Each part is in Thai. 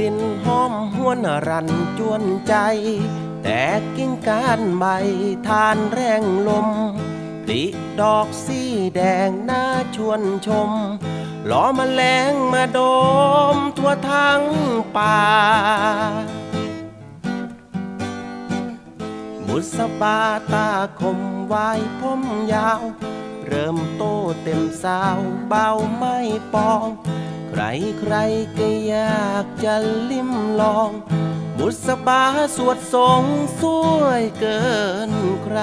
ลิ่นหอมหวนรันจวนใจ แต่กิ่งก้านใบทานแรงลมปลิดอกสีแดงน่าชวนชมล้อมแมลงมาโดมทั่วทั้งป่า บุษบาตาคมวายผมยาว เริ่มโตเต็มสาวเบาไม่ปอง ใครใครก็อยากจะลิ้มลอง บุษบาสวดทรงสวยเกินใคร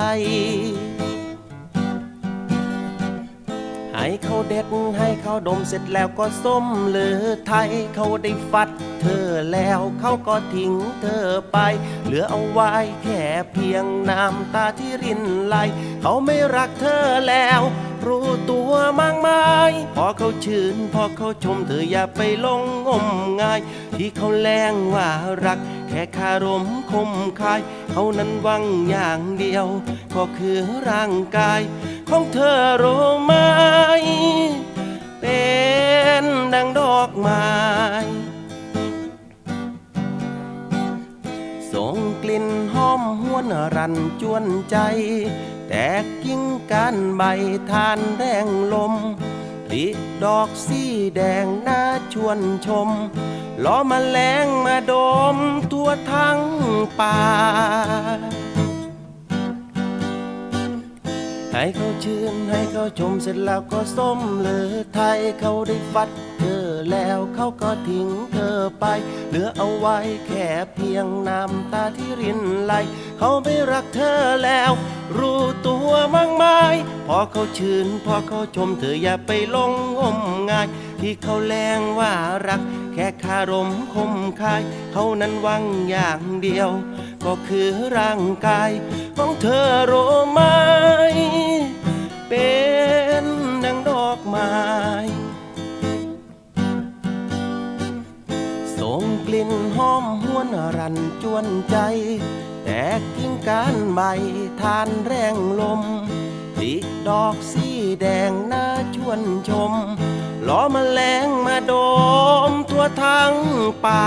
ให้เขาเด็ดให้เขาดมเสร็จแล้วก็ส้มเหลือไทยเขาได้ฟัดเธอแล้วเขาก็ทิ้งเธอไป เหลือเอาไว้แค่เพียงน้ำตาที่รินไหล เขาไม่รักเธอแล้ว รู้ตัวมากมาย พอเขาชื่น พอเขาชมเธออย่าไปหลงงมงาย ที่เขาแรงว่ารัก แค่คารมคมคาย เขานั้นวังอย่างเดียว ก็คือร่างกาย ของเธอรู้ไหมเป็นดังดอกไม้ส่งกลิ่นหอมหวนรันจวนใจ แตกกิ่งก้านใบทานแรงลมติดอกสีแดงน่าชวนชมล้อมาแมลงมาดมตัวทั้งป่า ให้เขาชื่นให้เขาชมเสร็จแล้วก็ส้มเหลือไทยเขาได้ฟัดเธอแล้วเขาก็ทิ้งเธอไป เหลือเอาไว้แค่เพียงน้ำตาที่รินไหลเขาไม่รักเธอแล้ว รู้ตัวมั้งไหมพอเขาชื่นพอเขาชมเธออย่าไปหลงงมงาย ที่เขาแรงว่ารัก แค่คารมคมคาย เขานั้นวังอย่างเดียว ก็คือร่างกาย ของเธอรู้ไหมเป็นดังดอกไม้ส่งกลิ่นหอมหวนรันจวนใจ แต่กิ่งกานใบทานแรงลมผลิดอกสีแดงน่าชวนชม ล้อมแมลงมาโดมทั่วทั้งป่า